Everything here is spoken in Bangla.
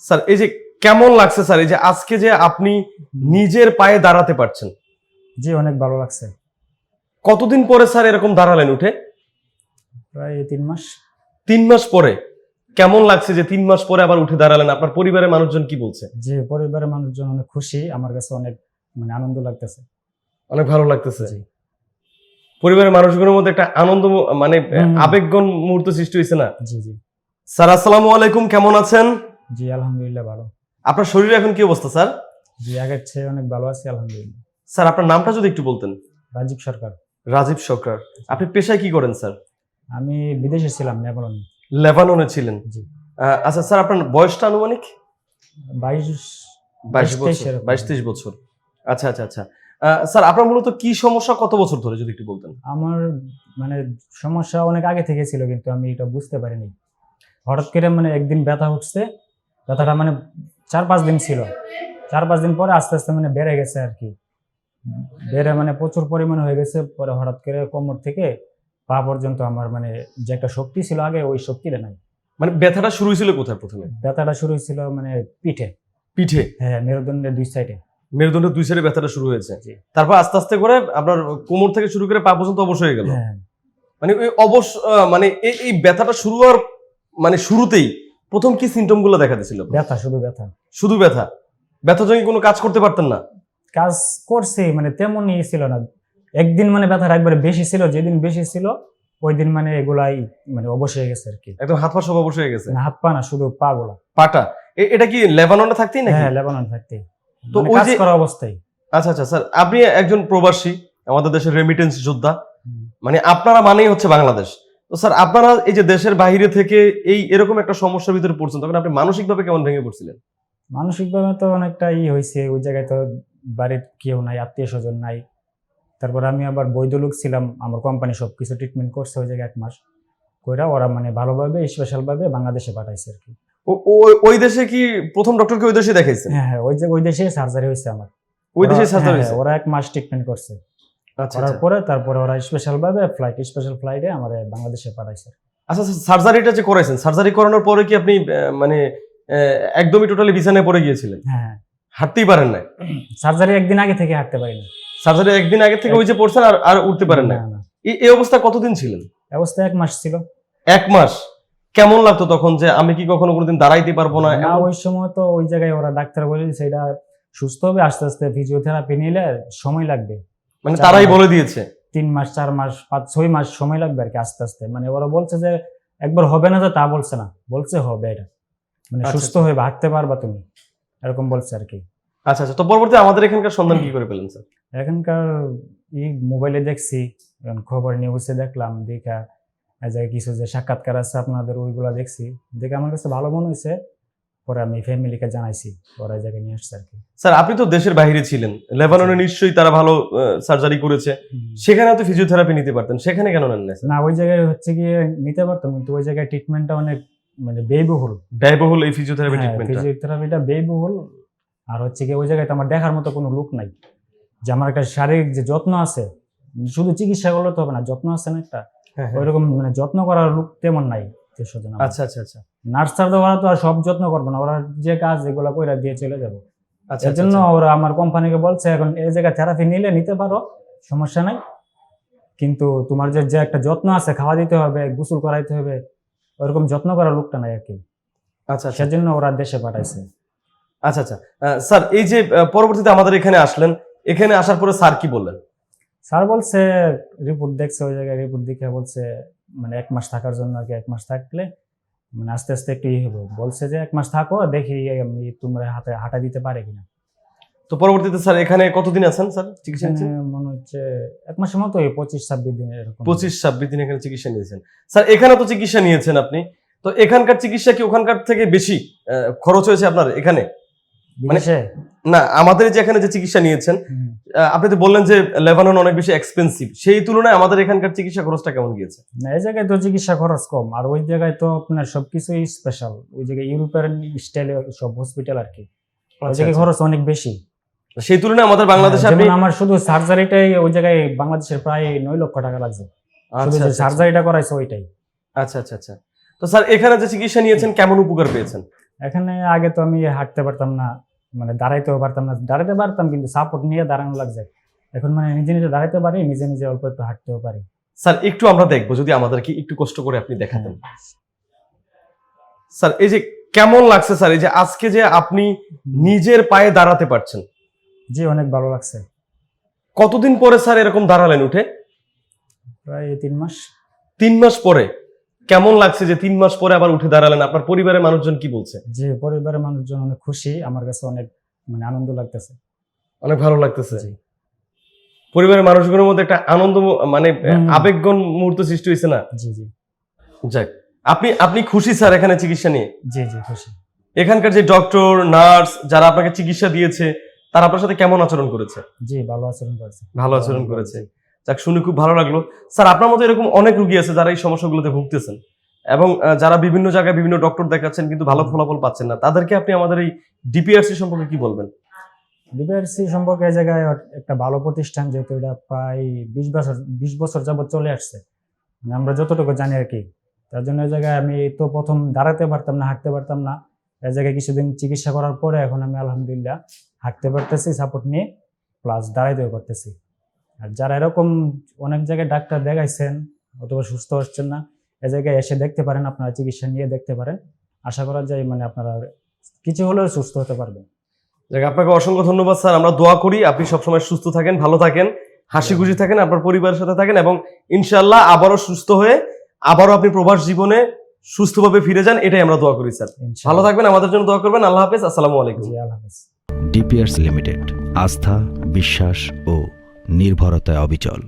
স্যার এই যে কেমন লাগছে স্যার এই যে আজকে যে আপনি নিজের পায়ে দাঁড়াতে পারছেন। জি অনেক ভালো লাগছে। কতদিন পরে স্যার এরকম দাঁড়ালেন উঠে? প্রায় তিন মাস। তিন মাস পরে। কেমন লাগছে যে তিন মাস পরে আবার উঠে দাঁড়ালেন? আপনার পরিবারের মানুষজন কি বলছে? যে পরিবারের মানুষজন অনেক খুশি। আমার কাছে অনেক মানে আনন্দ লাগতেছে। অনেক ভালো লাগতেছে। পরিবারের মানুষগুলোর মধ্যে একটা আনন্দ মানে। আবেগগণ মুহূর্ত সৃষ্টি হয়েছে না? জি জি। স্যার আসসালামু আলাইকুম কেমন আছেন? জি আলহামদুলিল্লাহ ভালো। আপনার শরীরে এখন কি অবস্থা স্যার? জি আগের চেয়ে অনেক ভালো আছি আলহামদুলিল্লাহ। স্যার আপনার নামটা যদি একটু বলতেন। রাজীব সরকার। রাজীব সরকার। আপনি পেশায় কি করেন স্যার? আমি বিদেশে ছিলাম নেপালনে লেবাননে ছিলেন। জি। আচ্ছা স্যার আপনার বয়সটা আনুমানিক? বাইশ বাইশ বছর। বাইশ তেইশ বছর। আচ্ছা আচ্ছা আচ্ছা। স্যার আপনার মূলত কি সমস্যা কত বছর ধরে যদি একটু বলতেন? আমার মানে সমস্যা অনেক আগে থেকে ছিল কিন্তু আমি এটা বুঝতে পারিনি। হঠাৎ করে মানে একদিন ব্যথা উঠছে ব্যথাটা মানে চার পাঁচ দিন ছিল। চার পাঁচ দিন পরে আস্তে আস্তে মানে বেড়ে গেছে আর কি। বেড়ে মানে প্রচুর পরিমাণে হয়ে গেছে পরে হঠাৎ করে কোমর থেকে পা পর্যন্ত আমার মানে যে একটা শক্তি ছিল আগে ওই শক্তিটা নাই। মানে ব্যথাটা শুরু হয়েছিল কোথায় প্রথমে? ব্যথাটা শুরু হয়েছিল মানে পিঠে। পিঠে? হ্যাঁ মেরুদণ্ডের দুই সাইডে মেরুদণ্ডের দুই সাইডে ব্যথাটা শুরু হয়েছে। তারপর আস্তে আস্তে করে আপনার কোমর থেকে শুরু করে পা পর্যন্ত অবশ হয়ে গেল। হ্যাঁ। মানে ওই অবশ মানে এই- এই ব্যথাটা শুরু হওয়ার মানে শুরুতেই প্রথম কি সিমটমগুলো দেখা দিয়েছিল? ব্যথা শুধু ব্যথা। শুধু ব্যথা? ব্যথা জন্য কোনো কাজ করতে পারতেন না? কাজ করছে মানে তেমনই ছিল না। একদিন মানে ব্যথাটা একবারে বেশি ছিল যেদিন বেশি ছিল ওই দিন মানে এগুলাই মানে অবশ হয়ে গেছে আর কি। একদম হাত পা সব অবশ হয়ে গেছে? মানে হাত পা না শুধু পা গুলা। পাটা? এটা কি লেবাননে থাকতেই নাকি? হ্যাঁ লেবানন থাকতেই। তো তো ওই কাজ যে- করা অবস্থায়। আচ্ছা আচ্ছা স্যার আপনি একজন প্রবাসী আমাদের দেশের রেমিটেন্স যোদ্ধা। মানে আপনারা মানেই হচ্ছে বাংলাদেশ। তো স্যার আপনারা এই যে দেশের বাইরে থেকে এই এরকম একটা সমস্যার ভিতরে পড়ছেন তখন আপনি মানসিকভাবে কেমন ভেঙে পড়ছিলেন? মানসিকভাবে তো অনেকটা ই হয়েছে ওই জায়গায় তো বাড়ির কেউ নাই আত্মীয় স্বজন নাই। তারপর আমি আবার বৈধ লোক ছিলাম আমার কোম্পানি সব কিছু ট্রিটমেন্ট করছে ওই জায়গায় এক মাস। কইরা ওরা মানে ভালোভাবে স্পেশাল ভাবে বাংলাদেশে পাঠাইছে আর কি। ওই দেশে কি প্রথম ডক্টরকে ওই দেশে দেখাইছেন? হ্যাঁ হ্যাঁ ওই যে ওই দেশে সার্জারি হয়েছে আমার। ওই দেশে সার্জারি হ্যাঁ, হ্যাঁ, ওরা এক মাস ট্রিটমেন্ট করছে। করার আচ্ছা। পরে তারপরে ওরা স্পেশাল ভাবে ফ্লাইট স্পেশাল ফ্লাইটে আমার বাংলাদেশে পাঠাইছে আচ্ছা সার্জারিটা যে করাইছেন সার্জারি করানোর পরে কি আপনি মানে একদমই টোটালি বিছানায় পড়ে গিয়েছিলেন? হ্যাঁ হাঁটতেই পারেন না সার্জারি একদিন আগে থেকে হাঁটতে পারি না। সার্জারি একদিন আগে থেকে ওই যে পড়ছেন আর আর উঠতে পারেন না। এই- এই অবস্থা কতদিন ছিলেন? অবস্থা এক মাস ছিল। এক মাস? কেমন লাগতো তখন যে আমি কি কখনো কোনোদিন দাঁড়াইতে পারব না? না ওই সময় তো ওই জায়গায় ওরা ডাক্তার বলে সেটা সুস্থ হবে আস্তে আস্তে ফিজিওথেরাপি নিলে সময় লাগবে। মানে তারাই বলে দিয়েছে। তিন মাস চার মাস পাঁচ ছয় মাস সময় লাগবে আর কি আস্তে আস্তে। মানে ওরা বলছে যে একবার হবে না তো তা বলছে না। বলছে হবে এটা। মানে আচ্ছা, সুস্থ হয়ে হাঁটতে পারবা তুমি। এরকম বলছে আর কি। আচ্ছা আচ্ছা। তো পরবর্তী আমাদের এখানকার সন্ধান কি করে পেলেন স্যার? এখানকার ই মোবাইলে দেখছি খবর নিউজে দেখলাম দেখা এই জায়গায় কিছু যে সাক্ষাৎকার আছে আপনাদের ওইগুলা দেখছি। দেখে আমার কাছে ভালো মনে হয়েছে। পরে আমি ফ্যামিলিকে জানাইছি এই জায়গায় নিয়ে আসছে আর কি। স্যার আপনি তো দেশের বাইরে ছিলেন। লেবাননে নিশ্চয়ই তারা ভালো সার্জারি করেছে। সেখানে তো ফিজিওথেরাপি নিতে পারতেন। সেখানে কেন নেন না না ওই জায়গায় হচ্ছে গিয়ে নিতে পারতাম কিন্তু ওই জায়গায় ট্রিটমেন্টটা অনেক মানে ব্যয়বহুল। ব্যয়বহুল এই ফিজিওথেরাপি ট্রিটমেন্টটা ফিজিওথেরাপিটা ব্যয়বহুল। আর হচ্ছে কি ওই জায়গায় তো আমার দেখার মতো কোনো লোক নাই। যে আমার একটা শারীরিক যে যত্ন আছে শুধু চিকিৎসা করলে তো হবে না যত্ন আছে না একটা। হ্যাঁ, হ্যাঁ। ওইরকম মানে যত্ন করার লোক তেমন নাই। আত্মীয়-স্বজন আচ্ছা আচ্ছা আচ্ছা। নার্সার তো ওরা তো আর সব যত্ন করবে না। ওরা যে কাজ এগুলো কইরা দিয়ে চলে যাবে। আচ্ছা এর জন্য ওরা আমার কোম্পানিকে বলছে এখন এই জায়গায় থেরাপি নিলে নিতে পারো সমস্যা নাই। কিন্তু তোমার যে যে একটা যত্ন আছে খাওয়া দিতে হবে গোসল করাইতে হবে ওরকম যত্ন করার লোকটা নাই আর কি। আচ্ছা আচ্ছা। সেজন্য ওরা দেশে পাঠাইছে। আচ্ছা আচ্ছা। স্যার এই যে পরবর্তীতে আমাদের এখানে আসলেন এখানে আসার পরে স্যার কি বললেন? স্যার বলছে রিপোর্ট দেখছে ওই জায়গায় রিপোর্ট দেখে বলছে মানে এক মাস থাকার জন্য আর কি এক মাস থাকলে মানে আস্তে আস্তে একটু ইয়ে হবে। বলছে যে এক মাস থাকো দেখি আমি তোমরা হাতে হাঁটা দিতে পারে কিনা। তো পরবর্তীতে স্যার এখানে কতদিন আছেন স্যার চিকিৎসা নিচ্ছেন? মনে হচ্ছে এক মাসের মতো পঁচিশ ছাব্বিশ দিন এরকম। পঁচিশ ছাব্বিশ দিন এখানে চিকিৎসা নিয়েছেন। স্যার এখানে তো চিকিৎসা নিয়েছেন আপনি। তো এখানকার চিকিৎসা কি ওখানকার থেকে বেশি খরচ হয়েছে আপনার এখানে? মানে- না আমাদের যে এখানে যে চিকিৎসা নিয়েছেন আপনি তো বললেন যে লেবানন অনেক বেশি এক্সপেন্সিভ সেই তুলনায় আমাদের এখানকার চিকিৎসা খরচটা কেমন গিয়েছে? না এই জায়গায় তো চিকিৎসা খরচ কম আর ওই জায়গায় তো আপনার সবকিছুই স্পেশাল ওই জায়গায় ইউরোপের স্টাইলে সব হসপিটাল আর কি। ওই আচ্ছা, জায়গায় আচ্ছা। খরচ অনেক বেশি। সেই তুলনায় আমাদের বাংলাদেশে আপনি আমার শুধু সার্জারিটাই ওই জায়গায় বাংলাদেশের প্রায় নয় লক্ষ টাকা লাগছে। শুধু আচ্ছা সার্জারিটা করাইছে ওইটাই। আচ্ছা আচ্ছা আচ্ছা। তো স্যার এখানে যে চিকিৎসা নিয়েছেন কেমন উপকার পেয়েছেন? এখানে আগে তো আমি হাঁটতে পারতাম না। মানে দাঁড়াইতেও পারতাম না দাঁড়াতে পারতাম কিন্তু সাপোর্ট নিয়ে দাঁড়ানো লাগছে। এখন মানে নিজে নিজে দাঁড়াইতে পারি নিজে নিজে অল্প একটু হাঁটতেও পারি। স্যার একটু আমরা দেখব যদি আমাদেরকে একটু কষ্ট করে আপনি দেখাতেন। স্যার এই যে কেমন লাগছে স্যার এই যে আজকে যে আপনি নিজের পায়ে দাঁড়াতে পারছেন। জি অনেক ভালো লাগছে। কতদিন পরে স্যার এরকম দাঁড়ালেন উঠে? প্রায় তিন মাস। তিন মাস পরে? কেমন লাগছে যে তিন মাস পরে আবার উঠে দাঁড়ালেন? আপনার পরিবারের মানুষজন কি বলছে? যে পরিবারের মানুষজন অনেক খুশি। আমার কাছে অনেক মানে আনন্দ লাগতেছে। অনেক ভালো লাগতেছে। পরিবারের মানুষগুলোর মধ্যে একটা আনন্দ মানে আবেগগণ মুহূর্ত সৃষ্টি হয়েছে না? জি জি। যাক আপনি আপনি খুশি স্যার এখানে চিকিৎসা নিয়ে? জি জি খুশি। এখানকার যে ডক্টর নার্স যারা আপনাকে চিকিৎসা দিয়েছে তারা আপনার সাথে কেমন আচরণ করেছে? জি ভালো আচরণ করেছে। ভালো আচরণ করেছে। যাক, শুনে খুব ভালো লাগল। স্যার, আপনার মতো এরকম অনেক রুগী আছে যারা এই সমস্যাগুলোতে ভুগতেছেন। এবং যারা বিভিন্ন জায়গায় বিভিন্ন ডক্টর দেখাচ্ছেন কিন্তু ভালো ফলাফল পাচ্ছেন না, তাদেরকে আপনি আমাদের এই ডিপিআরসি সম্পর্কে কি বলবেন? ডিপিআরসি সম্পর্কে এই জায়গায় একটা ভালো প্রতিষ্ঠান, যেহেতু এটা প্রায় বিশ বছর বিশ বছর যাবত চলে আসছে। মানে আমরা যতটুকু জানি আর কি। তার জন্য এই জায়গায় আমি তো প্রথম দাঁড়াতে পারতাম না, হাঁটতে পারতাম না। এই জায়গায় কিছুদিন চিকিৎসা করার পরে এখন আমি আলহামদুলিল্লাহ হাঁটতে পারতেছি সাপোর্ট নিয়ে প্লাস দাঁড়াইতেও পারতেছি। আর যারা এরকম অনেক জায়গায় ডাক্তার দেখাইছেন অথবা সুস্থ হচ্ছেন না এ জায়গায় এসে দেখতে পারেন আপনারা চিকিৎসা নিয়ে দেখতে পারেন। আশা করা যায় মানে আপনারা কিছু হলেও সুস্থ হতে পারবেন। যাক আপনাকে অসংখ্য ধন্যবাদ স্যার। আমরা দোয়া করি আপনি সবসময় সুস্থ থাকেন ভালো থাকেন হাসি খুশি থাকেন আপনার পরিবারের সাথে থাকেন এবং ইনশাল্লাহ আবারও সুস্থ হয়ে আবারও আপনি প্রবাস জীবনে সুস্থভাবে ফিরে যান এটাই আমরা দোয়া করি স্যার। ভালো থাকবেন আমাদের জন্য দোয়া করবেন। আল্লাহ হাফেজ আসসালামু আলাইকুম। আল্লাহ হাফেজ। ডিপিয়ার্স লিমিটেড আস্থা বিশ্বাস ও নির্ভরতায় অবিচল।